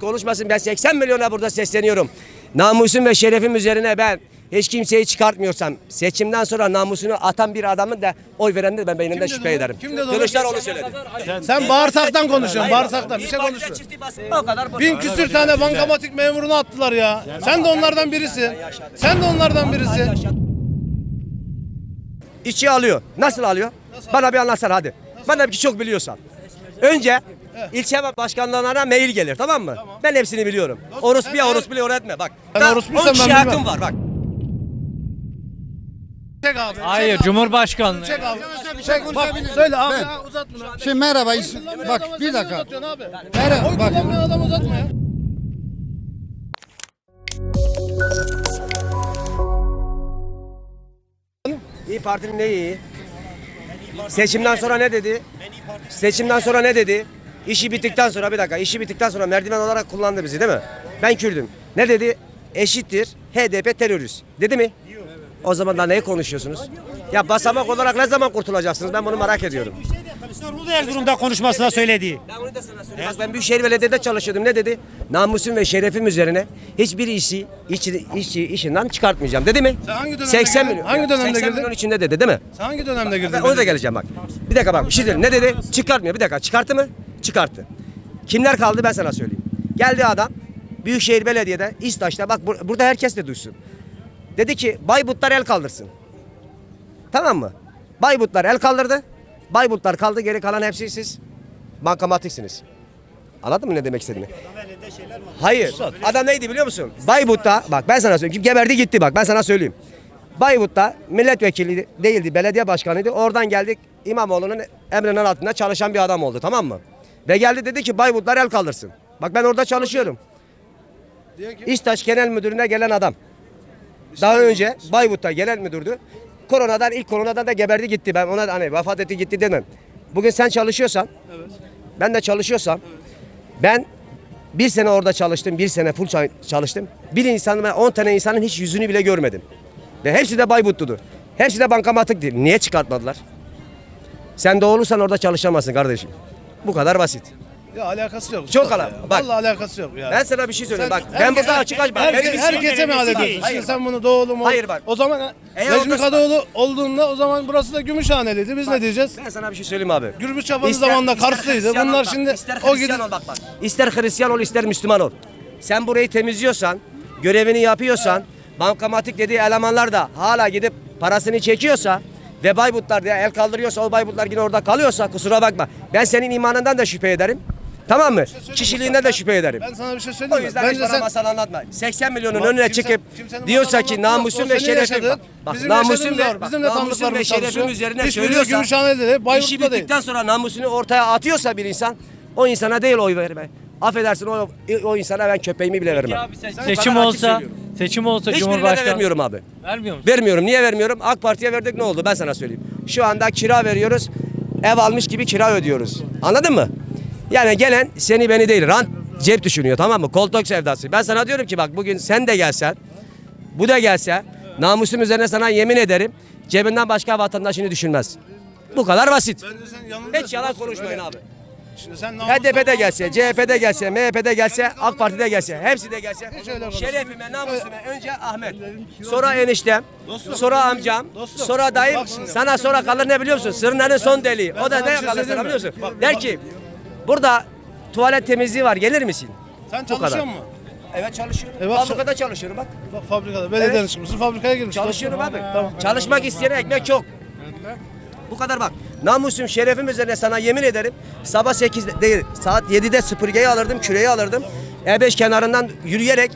konuşmasın ben 80 milyona burada sesleniyorum. Namusum ve şerefim üzerine ben hiç kimseyi çıkartmıyorsam seçimden sonra namusunu atan bir adamın da oy verendir ben beynimde dedi şüphe onu? ederim. Kim? Kılıçdaroğlu söyledi. Sen bağırsaktan konuşuyorsun, bağırsaktan. Bir şey konuşuyorsun. O kadar Bin küsür tane bankamatik memurunu attılar ya. Sen de onlardan birisin. Sen de onlardan birisin. İçi alıyor. Nasıl alıyor? Bana bir anlatsana hadi. Bana bir çok biliyorsan. Önce ilçe başkanlarına mail gelir tamam mı? Ben hepsini biliyorum. Orospuya sen- orospuya öğretme bak. Ben Daha orospuysam 10 kişi ben hakkım bilmem. var bak. Çek abi. Hayır Cumhurbaşkanlığı. Çek abi. Çek. Bak söyle abi ya, uzat bunu. Şimdi merhaba. Bak bir dakika. Abi. Merhaba Oy bak. kullanmayan adamı uzatma ya. İyi Parti'nin neyi iyi? Seçimden sonra ne dedi? Seçimden sonra ne dedi? İşi bittikten sonra bir dakika işi bittikten sonra merdiven olarak kullandı bizi değil mi? Ben Kürdüm. Ne dedi? Eşittir HDP terörist. Dedi mi? O zaman da neyi konuşuyorsunuz? Ya basamak olarak ne zaman kurtulacaksınız? Ben bunu merak ediyorum. Kılıçdaroğlu da Erzurum'da konuşmasında söylediği. Ben onu da sana söyleyeyim. Bak ben Büyükşehir Belediye'de çalışıyordum. Ne dedi? Namusum ve şerefim üzerine hiçbir işi, işi, işi işinden çıkartmayacağım. Dedi mi? Sen hangi dönemde 80 girdin? milyon. Hangi dönemde 80 girdin? milyon içinde dedi değil mi? Sen hangi dönemde girdin? Ben ona da geleceğim bak. Bir dakika bak bir şey söyleyeyim. Ne dedi? Çıkartmıyor. Bir dakika çıkarttı mı? Çıkarttı. Kimler kaldı ben sana söyleyeyim. Geldi adam Büyükşehir Belediye'de İstaş'ta bak bur- burada herkes de duysun. Dedi ki Bayburtlar el kaldırsın. Tamam mı? Bayburtlar el kaldırdı. Bayburtlar kaldı geri kalan hepsi siz bankamatiksiniz. Anladın mı ne demek istediğimi? Hayır. Adam neydi biliyor musun? Bayburt'ta bak ben sana söyleyeyim. Geberdi gitti bak ben sana söyleyeyim. Bayburt'ta milletvekili değildi, belediye başkanıydı. Oradan geldik İmamoğlu'nun emrinin altında çalışan bir adam oldu tamam mı? Ve geldi dedi ki Bayburtlar el kaldırsın. Bak ben orada çalışıyorum. İstaş Genel Müdürü'ne gelen adam. Daha önce Bayburt'ta genel müdürdü. Koronadan ilk koronadan da geberdi gitti. Ben ona hani vefat etti gitti demem. Bugün sen çalışıyorsan, ben de çalışıyorsam, ben bir sene orada çalıştım, bir sene full ça- çalıştım. Bir insanın, ben 10 tane insanın hiç yüzünü bile görmedim. Ve hepsi de Bayburtludur. Hepsi de bankamatiktir. Niye çıkartmadılar? Sen doğruysan orada çalışamazsın kardeşim. Bu kadar basit. Ya alakası yok. Çok usta ala- ya. bak. Vallahi alakası yok ya. Ben sana bir şey söyleyeyim. Bak ben burada açık aç. Bak, Herke- benim- herkese mi hallediyorsun? Hayır, Şimdi sen bunu doğulu mu? Hayır bak. O zaman Eğer Necmi orada- Kadıoğlu olduğunda o zaman burası da Gümüşhaneliydi. Biz ne diyeceğiz? Ben sana bir şey söyleyeyim abi. Gürbüz Çapalı İster- zamanında ister Karslıydı. Hristiyan Bunlar bak, şimdi ister o Hristiyan gidip ol bak bak. İster Hristiyan ol ister Müslüman ol. Sen burayı temizliyorsan, görevini yapıyorsan, bankamatik dediği elemanlar da hala gidip parasını çekiyorsa ve Bayburtlar diye el kaldırıyorsa o Bayburtlar yine orada kalıyorsa kusura bakma. Ben senin imanından da şüphe ederim. Tamam mı? Kişiliğinden de şüphe ederim. ben sana bir şey O söyleyeyim mi? yüzden hiç Bence bana sen masal anlatma. 80 milyonun önüne kimse- çıkıp diyorsa ki namusum O ve şerefim. Bak, bak bizim namusum ve, bak, Bizim de namusum ve şerefim üzerine de söylüyorsa Gümüşhane'de işi bittikten sonra namusunu ortaya atıyorsa bir insan o insana değil oy verme. Affedersin o, o insana ben köpeğimi bile vermem. Abi seçim olsa, söylüyorum. Seçim olsa Hiçbirine de Cumhurbaşkanı vermiyorum abi. vermiyor musun? Vermiyorum. Niye vermiyorum? AK Parti'ye verdik ne oldu? Ben sana söyleyeyim. Şu anda kira veriyoruz. Ev almış gibi kira ödüyoruz. Anladın mı? Yani gelen seni beni değil. Rant cep düşünüyor tamam mı? Koltuk sevdası. Ben sana diyorum ki bak bugün sen de gelsen. Bu da gelse. Namusum üzerine sana yemin ederim. Cebinden başka vatandaşını düşünmez. Bu kadar basit. Bence sen yanılıyorsun. Hiç yalan konuşmayın abi. Şimdi sen HDP'de gelse, CHP'de gelse, MHP'de gelse, AK Parti'de gelse, hepsi de gelse. Şerefime, namusuma önce Ahmet, sonra eniştem, sonra amcam, sonra dayım, sana sonra kalır ne biliyor musun? Sırnanın son deliği. O da ne şey kalır sana biliyor musun? Der ki, burada tuvalet temizliği var, gelir misin? Sen çalışıyor musun? Evet çalışıyorum. E bak- Fabrikada çalışıyorum bak. Bak fabrikada, belediye Evet. fabrikaya girmişsin. Çalışıyorum abi. Tamam. Çalışmak isteyene ekmek çok. Bu kadar bak. Namusum, şerefim üzerine sana yemin ederim. Sabah 8'de değil, saat 7'de süpürgeyi alırdım, küreği alırdım. E5 kenarından yürüyerek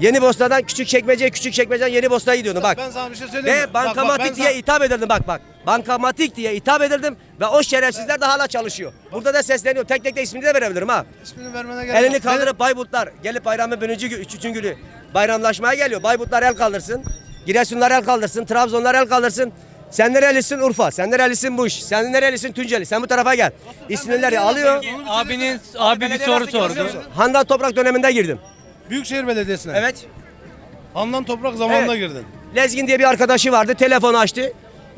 Yeni Bosna'dan küçük çekmeceye, küçük çekmeceden Yeni Bosna'ya gidiyordum bak. Ben sana bir şey söyleyeyim mi? Ve Bak, bak, bankamatik ben diye sana- hitap edildim bak bak. Bankamatik diye hitap edildim ve o şerefsizler de hala çalışıyor. Burada da sesleniyorum. Tek tek de ismini de verebilirim ha. İsmini vermene gerek Elini yok. kaldırıp Bayburtlar gelip bayramın birinci gün, üçüncü günü bayramlaşmaya geliyor. Bayburtlar el kaldırsın. Giresunlar el kaldırsın. Trabzonlar el kaldırsın. Sen nerelisin Urfa? Sen nerelisin Buş? Sen nerelisin Tunceli? Sen bu tarafa gel. İsimleri alıyor. Abinin abi bir soru sordu. Handan Toprak döneminde girdim. Büyükşehir Belediyesi'ne. Evet. Handan Toprak zamanında Evet. girdin. Lezgin diye bir arkadaşı vardı. Telefonu açtı.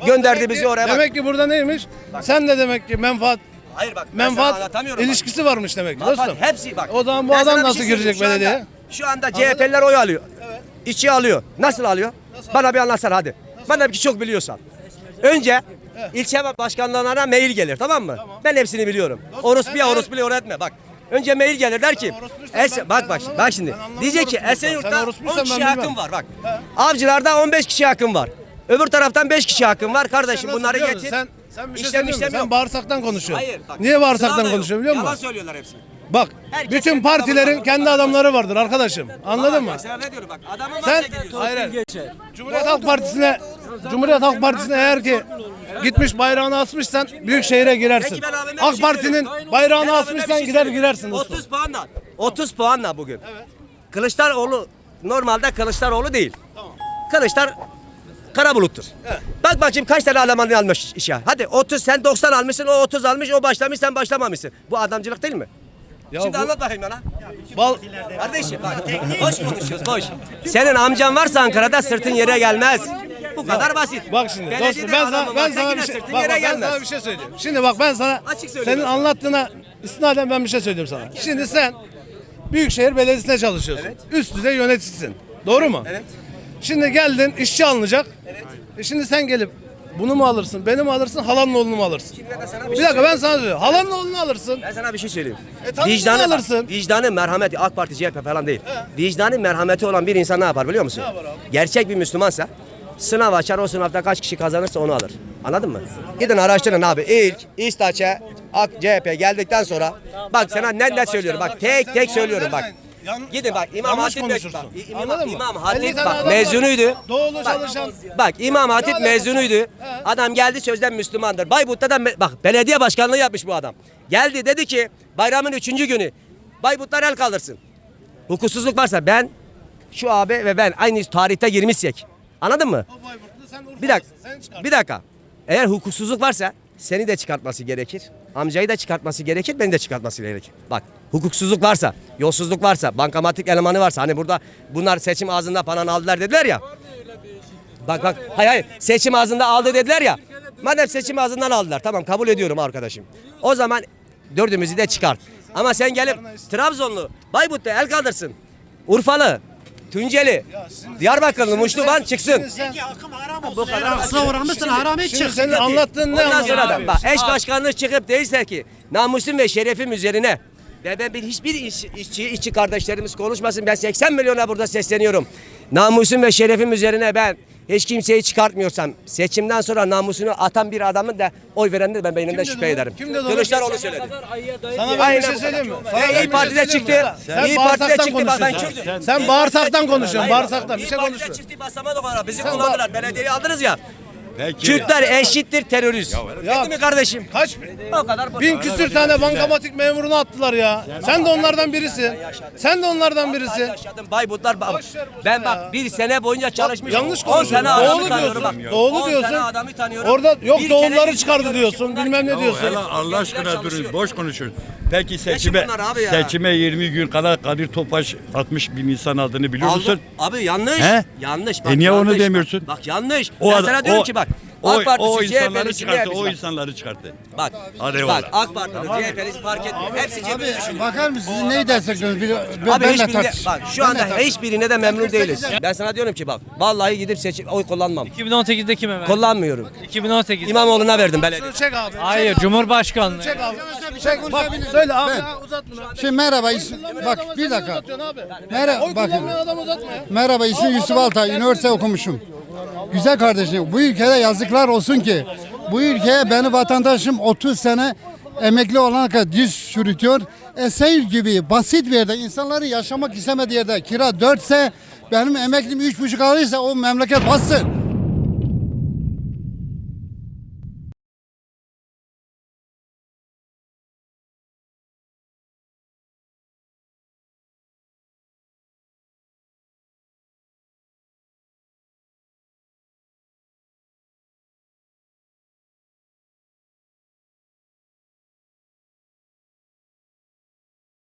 Gönderdi bizi ki- oraya. Bak. Demek ki burada neymiş? Sen de demek ki menfaat Hayır bak, ben sana menfaat anlatamıyorum bak. ilişkisi varmış demek ki dostum. hepsi bak. O zaman bu Ben sana adam bir nasıl şey girecek söyleyeyim. Şu anda- belediyeye? Şu anda CHP'liler oy alıyor. İçi alıyor. Nasıl alıyor? Bana bir anlatsana hadi. Bana bir çok biliyorsan. Önce ilçe başkanlarına mail gelir tamam mı? Ben hepsini biliyorum. Orospuya orospuya öğretme bak. Önce mail gelir der ki Es ben- bak bak bak şimdi. Diyecek ki Esenyurt'ta orospuysan 10 ben kişi hakkım var bak. Avcılarda 15 kişi hakkım var. Öbür taraftan 5 kişi hakkım var kardeşim bunları getir. Sen, sen bir şey İşlem Sen bağırsaktan konuşuyorsun. Hayır. Bak, Niye bağırsaktan konuşuyor biliyor Yalan musun? söylüyorlar hepsi. Bak Herkes bütün partilerin var. kendi adamları vardır arkadaşım. Anladın mı? Sana ne diyorum bak adamın Sen hayır. Cumhuriyet Halk Partisi'ne Cumhuriyet Halk Partisi'ne eğer ki gitmiş bayrağını asmışsan büyük şehire girersin. Peki ben abime bir AK şey Parti'nin söyleyeyim. Ben bayrağını abime asmışsan şey gider söyleyeyim. girersin dostum. 30 puanla. 30 puanla bugün. Kılıçdaroğlu normalde Kılıçdaroğlu değil. Kılıçlar kara buluttur. Bak bakayım kaç tane Almanı almış işe. Hadi 30 sen 90 almışsın o 30 almış o başlamış sen başlamamışsın. Bu adamcılık değil mi? Ya Şimdi bu- anlat bakayım bana. Bal Kardeşim bak boş konuşuyoruz boş. Senin amcan varsa Ankara'da sırtın yere gelmez. Bu kadar basit. Bak şimdi Belediyede dostum ben sana ben sana bir şey sırtın bak, yere bak, ben gelmez. sana bir şey söyleyeyim. Şimdi bak ben sana Açık söylüyorum. senin anlattığına istinaden ben bir şey söyleyeyim sana. Şimdi sen Büyükşehir Belediyesi'nde çalışıyorsun. Üst düzey yöneticisin. Doğru mu? Evet. Şimdi geldin işçi alınacak. E şimdi sen gelip bunu mu alırsın, beni mi alırsın, halanın oğlunu mu alırsın? Şimdi ben sana bir Bir şey dakika ben sana söylüyorum. Halanın oğlunu alırsın. Ben sana bir şey söyleyeyim. E, vicdanı, bunu alırsın. vicdanı merhameti AK Parti CHP falan değil. Vicdanı merhameti olan bir insan ne yapar biliyor musun? yapar abi? Gerçek bir Müslümansa sınav açar o sınavda kaç kişi kazanırsa onu alır. Anladın mı? Gidin araştırın abi. İlk İstaç'a AK CHP geldikten sonra bak sana ne ne söylüyorum bak tek tek söylüyorum bak. yan- Gidin bak İmam yanlış Hatip konuşursun. bak, İmam, Anladın mı? İmam 50 Hatip tane bak adam var. mezunuydu. Doğulu çalışan. Bak İmam Hatip mezunuydu. Adam geldi sözden Müslümandır. Bayburt'ta da me- bak belediye başkanlığı yapmış bu adam. Geldi dedi ki bayramın üçüncü günü Bayburtlar el kaldırsın. Hukuksuzluk varsa ben şu abi ve ben aynı tarihte girmişsek. Anladın mı? Bir dakika. Bir dakika. Eğer hukuksuzluk varsa seni de çıkartması gerekir. Amcayı da çıkartması gerekir, beni de çıkartması gerekir. Bak hukuksuzluk varsa, yolsuzluk varsa, bankamatik elemanı varsa hani burada bunlar seçim ağzında falan aldılar dediler ya. Bak bak hayır hayır seçim ağzında aldı dediler ya. Madem seçim ağzından aldılar tamam kabul ediyorum arkadaşım. O zaman dördümüzü de çıkart. Ama sen gelip Trabzonlu, Bayburt'ta el kaldırsın. Urfalı, Tunceli, Diyarbakırlı, Muşluban çıksın. Şimdi sen- Bu kadar. Kısa uğramışsın harami Şimdi çık. senin anlattığın ne Ondan sonra da bak eş başkanlığı çıkıp değilse ki namusum ve şerefim üzerine ve ben bir hiçbir iş, işçi, işçi kardeşlerimiz konuşmasın. Ben 80 milyona burada sesleniyorum. Namusum ve şerefim üzerine ben hiç kimseyi çıkartmıyorsam seçimden sonra namusunu atan bir adamın da oy verendir ben beynimden şüphe o? ayederim. Kim dedi onu? Kılıçdaroğlu söyledi. Sana ben bir şey söyleyeyim mi? Sana İYİ Parti'de şey söyleyeyim çıktı. Sen İYİ Parti'de bağırsaktan çıktı. Bak ben konuşuyorsun. Kürdüm. Sen İYİ bağırsaktan Parti'de- konuşuyorsun, bağırsaktan. Bir İYİ şey Parti'de konuşuyorsun. çıktı basamadık ona. Bizi kullandılar. Belediyeyi aldınız ya. Peki. Kürtler eşittir terörist. Ya- Değil mi kardeşim? Kaç O kadar basit. bin küsür tane bankamatik memurunu attılar ya. Sen de onlardan birisin. Sen de onlardan birisin. yaşadım Bayburtlar. bak- Ben bak bir sene boyunca çalışmışım. Yanlış 10 konuşuyorsun. adamı Doğulu tanıyorum diyorsun. bak. Doğulu 10 diyorsun. tane adamı tanıyorum. Orada yok Bir doğulları çıkardı diyorsun. Bilmem ne diyorsun. Allah aşkına durun boş konuşun. Peki seçime bunlar abi ya? seçime 20 gün kala Kadir Topaş 60 bin insan aldığını biliyor Aldı- musun? Abi yanlış. He? Yanlış. E niye onu yanlış. demiyorsun? Bak, bak yanlış. O ben adam- sana diyorum o- ki bak. O, AK Partisi o insanları çıkarttı. O bak. insanları çıkarttı. Bak. Hadi bak eyvallah. AK Parti'nin CHP'li fark etmiyor. Hepsi cebini düşünüyor. Bakar mısınız neyi destekliyorsunuz? Bir, ben, Abi benle hiçbirine, tartış. bak şu anda hiçbirine de memnun değiliz. Ben sana diyorum ki bak vallahi gidip seçim oy kullanmam. 2018'de kime verdin? Kullanmıyorum. 2018. İmamoğlu'na verdim belediye. Şunu çek abi. Hayır Cumhurbaşkanlığı. Çek abi. Çek. Bak söyle abi. Ben- ya, Uzat bunu. Şimdi merhaba bak bir dakika. Abi. Merhaba uzatma. Merhaba ismim Yusuf Altay. Üniversite okumuşum. Güzel kardeşim bu ülkede yazıklar olsun ki bu ülkeye beni vatandaşım 30 sene emekli olana kadar diz çürütüyor. Esenyurt gibi basit bir yerde insanları yaşamak istemediği yerde kira 4 ise benim emeklim 3,5 alırsa o memleket bassın.